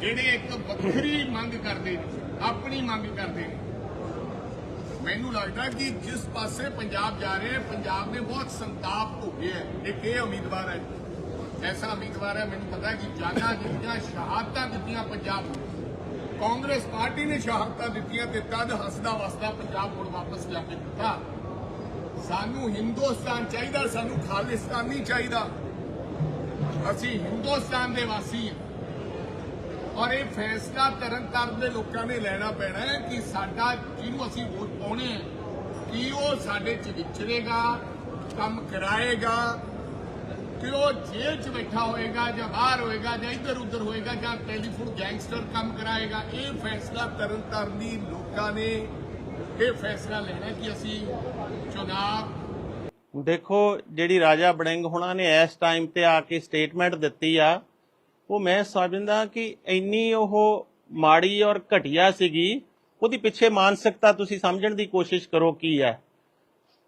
ਜਿਹੜੇ ਇੱਕ ਵੱਖਰੀ ਮੰਗ ਕਰਦੇ ਨੇ, ਆਪਣੀ ਮੰਗ ਕਰਦੇ ਨੇ। ਮੈਨੂੰ ਲੱਗਦਾ ਕਿ ਜਿਸ ਪਾਸੇ ਪੰਜਾਬ ਜਾ ਰਿਹਾ ਪੰਜਾਬ ਨੇ ਬਹੁਤ ਸੰਤਾਪ ਭੋਗਿਆ ਇੱਕ ਇਹ ਉਮੀਦਵਾਰ ਹੈ। ਐਸਾ ਉਮੀਦਵਾਰ ਹੈ, ਮੈਨੂੰ ਪਤਾ ਕਿ ਜਾਨਾਂ ਦਿੱਤੀਆਂ ਸ਼ਹਾਦਤਾਂ ਦਿੱਤੀਆਂ ਪੰਜਾਬ ਨੂੰ। ਕਾਂਗਰਸ ਪਾਰਟੀ ਨੇ ਸ਼ਹਾਦਤਾਂ ਦਿੱਤੀਆਂ ਤੇ ਤਦ ਹੱਸਦਾ ਵਸਦਾ ਪੰਜਾਬ ਮੁੜ ਵਾਪਸ ਜਾ ਕੇ ਦਿੱਤਾ। ਸਾਨੂੰ ਹਿੰਦੁਸਤਾਨ ਚਾਹੀਦਾ, ਸਾਨੂੰ ਖਾਲਿਸਤਾਨੀ ਚਾਹੀਦਾ। ਅਸੀਂ ਹਿੰਦੁਸਤਾਨ ਦੇ ਵਾਸੀ ਹਾਂ। ਔਰ ਇਹ ਫੈਸਲਾ ਤਰਨਤਾਰਨ ਦੇ ਲੋਕਾਂ ਨੇ ਲੈਣਾ ਪੈਣਾ ਹੈ ਕਿ ਸਾਡਾ ਜਿਹਨੂੰ ਅਸੀਂ ਵੋਟ ਪਾਉਣੇ ਹੈ, ਕਿ ਉਹ ਸਾਡੇ ਚ ਵਿਚਰੇਗਾ, ਕੰਮ ਕਰਾਏਗਾ ਕਿ ਉਹ ਜੇਲ੍ਹ 'ਚ ਬੈਠਾ ਹੋਏਗਾ ਜਾਂ ਬਾਹਰ ਹੋਏਗਾ ਜਾਂ ਇੱਧਰ ਉੱਧਰ ਹੋਏਗਾ ਜਾਂ ਟੈਲੀਫੋਨ ਗੈਂਗਸਟਰ ਕੰਮ ਕਰਾਏਗਾ, ਇਹ ਫੈਸਲਾ ਤਰਨਤਾਰਨ ਦੀ ਲੋਕਾਂ ਨੇ ਇਹ ਫੈਸਲਾ ਲੈਣਾ ਕਿ ਅਸੀਂ ਚੁਣਾਵ ਦੇਖੋ, ਜਿਹੜੀ ਰਾਜਾ ਬੜਿੰਗ ਹੁਣਾਂ ਨੇ ਇਸ ਟਾਈਮ ਤੇ ਆ ਕੇ ਸਟੇਟਮੈਂਟ ਦਿੱਤੀ ਆ ਉਹ ਮੈਂ ਸਮਝਦਾ ਕਿ ਇੰਨੀ ਉਹ ਮਾੜੀ ਔਰ ਘਟੀਆ ਸੀਗੀ, ਉਹਦੀ ਪਿੱਛੇ ਮਾਨਸਿਕਤਾ ਤੁਸੀਂ ਸਮਝਣ ਦੀ ਕੋਸ਼ਿਸ਼ ਕਰੋ ਕੀ ਹੈ।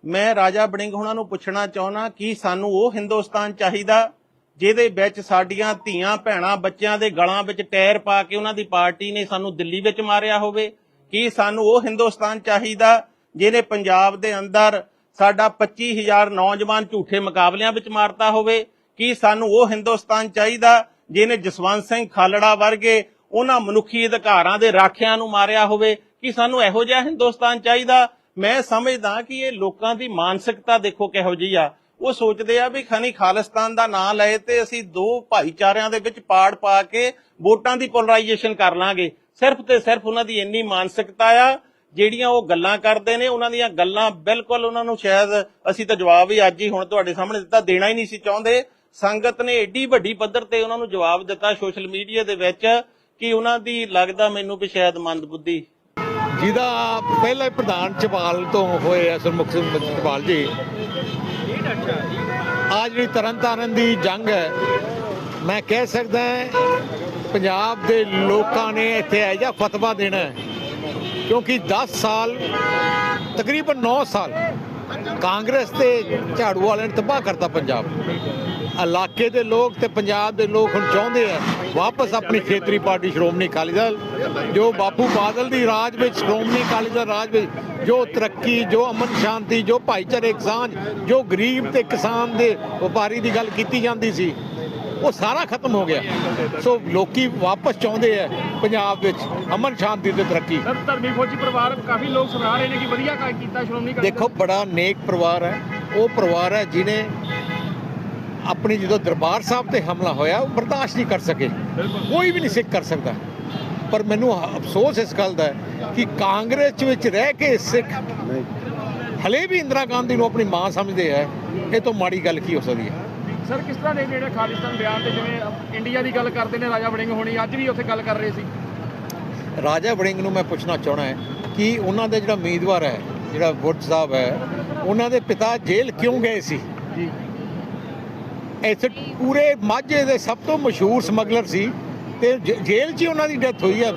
ਮੈਂ ਰਾਜਾ ਬੜਿੰਗ ਹੁਣਾਂ ਨੂੰ ਪੁੱਛਣਾ ਚਾਹੁੰਦਾ ਕਿ ਸਾਨੂੰ ਉਹ ਹਿੰਦੁਸਤਾਨ ਚਾਹੀਦਾ ਜਿਹਦੇ ਵਿੱਚ ਸਾਡੀਆਂ ਧੀਆਂ, ਭੈਣਾਂ, ਬੱਚਿਆਂ ਦੇ ਗਲਾਂ ਵਿੱਚ ਟਾਇਰ ਪਾ ਕੇ ਉਹਨਾਂ ਦੀ ਪਾਰਟੀ ਨੇ ਸਾਨੂੰ ਦਿੱਲੀ ਵਿੱਚ ਮਾਰਿਆ ਹੋਵੇ? ਕੀ ਸਾਨੂੰ ਉਹ ਹਿੰਦੁਸਤਾਨ ਚਾਹੀਦਾ ਜਿਹਨੇ ਪੰਜਾਬ ਦੇ ਅੰਦਰ ਸਾਡਾ 25000 ਨੌਜਵਾਨ ਝੂਠੇ ਮੁਕਾਬਲਿਆਂ ਵਿੱਚ ਮਾਰਤਾ ਹੋਵੇ? ਕੀ ਸਾਨੂੰ ਉਹ ਹਿੰਦੁਸਤਾਨ ਚਾਹੀਦਾ ਜਿਹਨੇ ਜਸਵੰਤ ਸਿੰਘ ਖਾਲੜਾ ਵਰਗੇ ਉਹਨਾਂ ਮਨੁੱਖੀ ਅਧਿਕਾਰਾਂ ਦੇ ਰਾਖਿਆਂ ਨੂੰ ਮਾਰਿਆ ਹੋਵੇ, ਕੀ ਸਾਨੂੰ ਇਹੋ ਜਿਹਾ ਹਿੰਦੁਸਤਾਨ ਚਾਹੀਦਾ? ਮੈਂ ਸਮਝਦਾ ਕਿ ਇਹ ਲੋਕਾਂ ਦੀ ਮਾਨਸਿਕਤਾ ਦੇਖੋ ਕਿਹੋ ਜਿਹੀ ਆ। ਉਹ ਸੋਚਦੇ ਆ ਵੀ ਖਨੀ ਖਾਲਿਸਤਾਨ ਦਾ ਨਾਂ ਲਏ ਤੇ ਅਸੀਂ ਦੋ ਭਾਈਚਾਰਿਆਂ ਦੇ ਵਿੱਚ ਪਾੜ ਪਾ ਕੇ ਵੋਟਾਂ ਦੀ ਪੋਲਰਾਈਜੇਸ਼ਨ ਕਰ ਲਾਂਗੇ। ਸਿਰਫ ਤੇ ਸਿਰਫ ਉਹਨਾਂ ਦੀ ਇੰਨੀ ਮਾਨਸਿਕਤਾ ਆ, ਜਿਹੜੀਆਂ ਉਹ ਗੱਲਾਂ ਕਰਦੇ ਨੇ, ਉਹਨਾਂ ਦੀਆਂ ਗੱਲਾਂ ਬਿਲਕੁਲ ਉਹਨਾਂ ਨੂੰ ਸ਼ਾਇਦ ਅਸੀਂ ਤਾਂ ਜਵਾਬ ਹੀ ਅੱਜ ਹੀ ਹੁਣ ਤੁਹਾਡੇ ਸਾਹਮਣੇ ਦਿੱਤਾ, ਦੇਣਾ ਹੀ ਨਹੀਂ ਸੀ ਚਾਹੁੰਦੇ। ਸੰਗਤ ਨੇ ਏਡੀ ਵੱਡੀ ਪੱਧਰ ਤੇ ਉਹਨਾਂ ਨੂੰ ਜਵਾਬ ਦਿੱਤਾ ਸੋਸ਼ਲ ਮੀਡੀਆ ਦੇ ਵਿੱਚ ਕਿ ਉਹਨਾਂ ਦੀ ਲੱਗਦਾ ਮੈਨੂੰ ਵੀ ਸ਼ਾਇਦ ਮੰਦਬੁੱਧੀ। ਜਿਹਦਾ ਪਹਿਲਾ ਪ੍ਰਧਾਨ ਚਪਾਲ ਤੋਂ ਹੋਏ ਸਰਮੁਖ ਸਿੰਘ ਚਪਾਲ ਜੀ। ਆ ਜਿਹੜੀ ਤਰਨਤਾਰਨ ਦੀ ਜੰਗ ਹੈ, ਮੈਂ ਕਹਿ ਸਕਦਾ ਪੰਜਾਬ ਦੇ ਲੋਕਾਂ ਨੇ ਇੱਥੇ ਇਹ ਜਿਹਾ ਫਤਵਾ ਦੇਣਾ ਕਿਉਂਕਿ 10 ਸਾਲ, ਤਕਰੀਬਨ 9 ਸਾਲ ਕਾਂਗਰਸ ਤੇ ਝਾੜੂ ਵਾਲਿਆਂ ਨੇ ਤਬਾਹ ਕਰਤਾ ਪੰਜਾਬ। ਇਲਾਕੇ ਦੇ ਲੋਕ ਤੇ ਪੰਜਾਬ ਦੇ ਲੋਕ ਹੁਣ ਚਾਹੁੰਦੇ ਆ ਵਾਪਸ ਆਪਣੀ ਖੇਤਰੀ ਪਾਰਟੀ ਸ਼੍ਰੋਮਣੀ ਅਕਾਲੀ ਦਲ ਜੋ ਬਾਪੂ ਬਾਦਲ ਦੀ ਰਾਜ ਵਿੱਚ ਸ਼੍ਰੋਮਣੀ ਅਕਾਲੀ ਦਲ ਰਾਜ ਵਿੱਚ ਜੋ ਤਰੱਕੀ ਜੋ ਅਮਨ ਸ਼ਾਂਤੀ ਜੋ ਭਾਈਚਾਰਕ ਸਾਂਝ ਜੋ ਗਰੀਬ ਤੇ ਕਿਸਾਨ ਦੇ ਵਪਾਰੀ ਦੀ ਗੱਲ ਕੀਤੀ ਜਾਂਦੀ ਸੀ ਉਹ ਸਾਰਾ ਖਤਮ ਹੋ ਗਿਆ। ਸੋ ਲੋਕੀ ਵਾਪਸ ਚਾਹੁੰਦੇ ਆ ਪੰਜਾਬ ਵਿੱਚ ਅਮਨ ਸ਼ਾਂਤੀ ਤੇ ਤਰੱਕੀ। ਸਰ ਧਰਮੀ ਫੌਜੀ ਪਰਿਵਾਰ ਕਾਫੀ ਲੋਕ ਸੁਣਾ ਰਹੇ ਨੇ ਕਿ ਵਧੀਆ ਕੰਮ ਕੀਤਾ ਸ਼੍ਰੋਮਣੀ ਦੇਖੋ ਬੜਾ ਨੇਕ ਪਰਿਵਾਰ ਹੈ। ਉਹ ਪਰਿਵਾਰ ਹੈ ਜਿਨੇ ਆਪਣੀ ਜਦੋਂ ਦਰਬਾਰ ਸਾਹਿਬ ਤੇ ਹਮਲਾ ਹੋਇਆ ਉਹ ਬਰਦਾਸ਼ਤ ਨਹੀਂ ਕਰ ਸਕੇ। ਕੋਈ ਵੀ ਨਹੀਂ ਸਿੱਖ ਕਰ ਸਕਦਾ। ਪਰ ਮੈਨੂੰ ਅਫਸੋਸ ਇਸ ਗੱਲ ਦਾ ਹੈ ਕਿ ਕਾਂਗਰਸ ਵਿੱਚ ਰਹਿ ਕੇ ਸਿੱਖ ਹਲੇ ਵੀ ਇੰਦਰਾ ਗਾਂਧੀ ਨੂੰ ਆਪਣੀ ਮਾਂ ਸਮਝਦੇ ਆ। ਇਹ ਤੋਂ ਮਾੜੀ ਗੱਲ ਕੀ ਹੋ ਸਕਦੀ ਹੈ? ਸਰ ਕਿਸ ਤਰ੍ਹਾਂ ਦੇ ਜਿਹੜੇ ਖਾਲਿਸਤਾਨ ਬਿਆਨ ਤੇ ਜਿਵੇਂ ਇੰਡੀਆ ਦੀ ਗੱਲ ਕਰਦੇ ਨੇ ਰਾਜਾ ਵੜਿੰਗ ਹੋਣੀ ਅੱਜ ਵੀ ਉੱਥੇ ਗੱਲ ਕਰ ਰਹੇ ਸੀ? ਰਾਜਾ ਵੜਿੰਗ ਨੂੰ ਮੈਂ ਪੁੱਛਣਾ ਚਾਹਣਾ ਹੈ ਕਿ ਉਹਨਾਂ ਦਾ ਜਿਹੜਾ ਉਮੀਦਵਾਰ ਹੈ ਜਿਹੜਾ ਵੁੱਡ ਸਾਹਿਬ ਹੈ ਉਹਨਾਂ ਦੇ ਪਿਤਾ ਜੇਲ੍ਹ ਕਿਉਂ ਗਏ ਸੀ? ਜੀ। ਇਸ ਪੂਰੇ ਮਾਝੇ ਦੇ ਸਭ ਤੋਂ ਮਸ਼ਹੂਰ ਸਮਗਲਰ ਸੀ ਤੇ ਜ- ਜੇਲ੍ਹ 'ਚ ਹੀ ਉਹਨਾਂ ਦੀ ਡੈਥ ਹੋਈ ਹੈ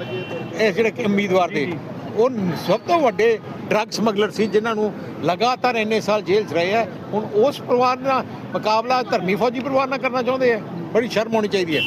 ਇਸ ਜਿਹੜੇ ਕਿ ਉਮੀਦਵਾਰ ਦੇ। ਉਹ ਸਭ ਤੋਂ ਵੱਡੇ ਡਰੱਗ ਸਮਗਲਰ ਸੀ ਜਿਨ੍ਹਾਂ ਨੂੰ ਲਗਾਤਾਰ ਇੰਨੇ ਸਾਲ ਜੇਲ੍ਹ 'ਚ ਰਹੇ ਆ। ਹੁਣ ਉਸ ਪਰਿਵਾਰ ਨਾਲ ਮੁਕਾਬਲਾ ਧਰਮੀ ਫੌਜੀ ਪਰਿਵਾਰ ਨਾਲ ਕਰਨਾ ਚਾਹੁੰਦੇ ਆ। ਬੜੀ ਸ਼ਰਮ ਹੋਣੀ ਚਾਹੀਦੀ ਹੈ।